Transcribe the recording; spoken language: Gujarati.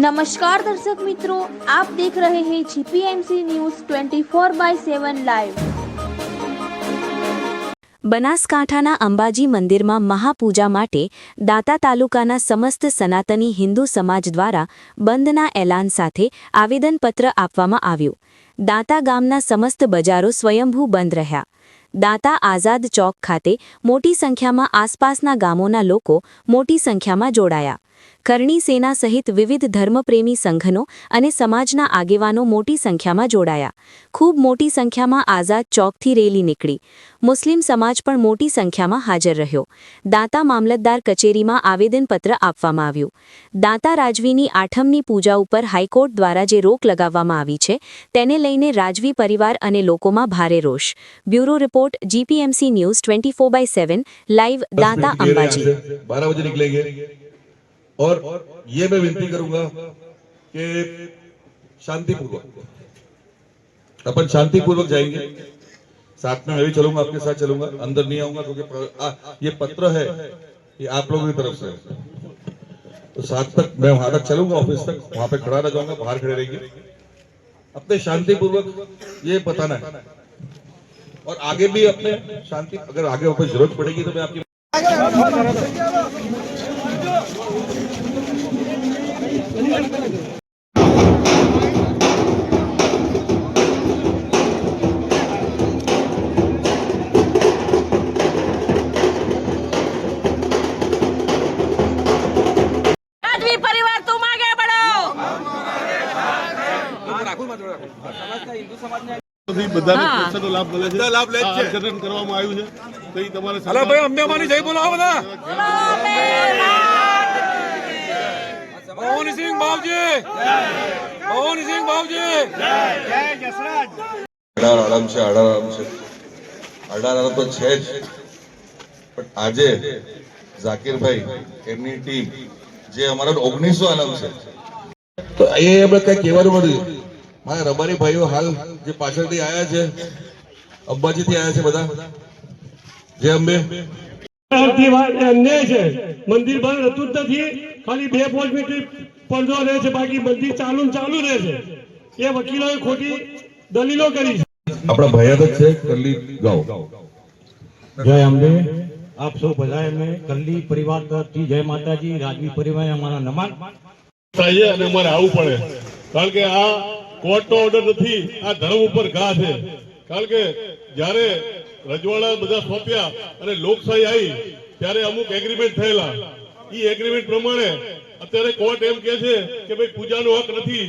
નમસ્કાર દર્શક મિત્રો આપ દેખ રહે હૈ જીપીએમસી ન્યૂઝ 24 બાય 7 લાઈવ બનાસકાંઠાના અંબાજી મંદિરમાં મહાપૂજા માટે દાતા તાલુકાના સમસ્ત સનાતની હિન્દુ સમાજ દ્વારા બંધના એલાન સાથે આવેદનપત્ર આપવામાં આવ્યું. દાતા ગામના સમસ્ત બજારો સ્વયંભૂ બંધ રહ્યા. દાતા આઝાદ ચોક ખાતે મોટી સંખ્યામાં આસપાસના ગામોના લોકો મોટી સંખ્યામાં જોડાયા. કરણી સેના સહિત વિવિધ ધર્મપ્રેમી સંઘનો અને સમાજના આગેવાનો મોટી સંખ્યામાં જોડાયા. ખૂબ મોટી સંખ્યામાં આઝાદ ચોકથી રેલી નીકળી. મુસ્લિમ સમાજ પણ મોટી સંખ્યામાં હાજર રહ્યો. દાંતા મામલતદાર કચેરીમાં આવેદનપત્ર આપવામાં આવ્યું. દાંતા રાજવીની આઠમની પૂજા ઉપર હાઈકોર્ટ દ્વારા જે રોક લગાવવામાં આવી છે, તેને લઈને રાજવી પરિવાર અને લોકોમાં ભારે રોષ. Bureau report, GPMC news twenty four by seven, live Danta Ambaji. બારા બજે નીકળેંગે और ये मैं विनती करूँगा कि शांतिपूर्वक, अपन शांतिपूर्वक जाएँगे। साथ में मैं भी चलूँगा, आपके साथ चलूँगा, अंदर नहीं आऊँगा क्योंकि ये पत्र है ये आप लोगों की तरफ़ से। तो साथ तक मैं वहाँ तक चलूँगा, ऑफ़िस तक, वहाँ पे खड़ा रह जाऊँगा, बाहर खड़े रहेंगे। अपने शांतिपूर्वक ये बताना है। और आगे भी अपने शांति, अगर आगे वहाँ ज़रूरत पड़ेगी तो मैं आपकी કરવામાં આવ્યું છે. તો તમારે અમને અમારી જય બોલાવો બધા. બાવજી ભવનસિંહ બાવજી. અઢાર આરામ છે અઢાર આરામ છે. અઢાર આરામ તો છે જ. પણ આજે ઝાકીરભાઈ એમની ટીમ જે અમારા ઓગણીસો આલમ છે. તો એ આપણે કઈ કહેવાનું પડ્યું મારા રબારી ભાઈઓ હાલ જે પાછળથી આવ્યા છે અંબાજીથી આવ્યા છે બધા. જય અંબે. અન્યાય છે. મંદિર બંધ હતું જ નથી. ખાલી બે પાંચ મિનિટ પડદો રહે છે બાકી બધી ચાલુ ચાલુ રહે છે. એ વકીલોએ ખોટી દલીલો કરી છે. આપણા ભૈયા છે કરલી ગાંવ. જય અંબે આપ સૌ બધાને કલ્લી પરિવાર તરફથી જય માતાજી રાજવી પરિવાર અમારા નમન. થાય અને અમારે આવવું પડે. કારણ કે આ કોર્ટનો ઓર્ડર નથી આ ધર્મ ઉપર ઘા છે. કારણ કે જ્યારે રજવાડા બધા સોંપ્યા અને લોકશાહી આવી ત્યારે અમુક એગ્રીમેન્ટ થયેલા. એ એગ્રીમેન્ટ પ્રમાણે અત્યારે કોર્ટ એમ કે છે કે ભાઈ પૂજાનો હક નથી.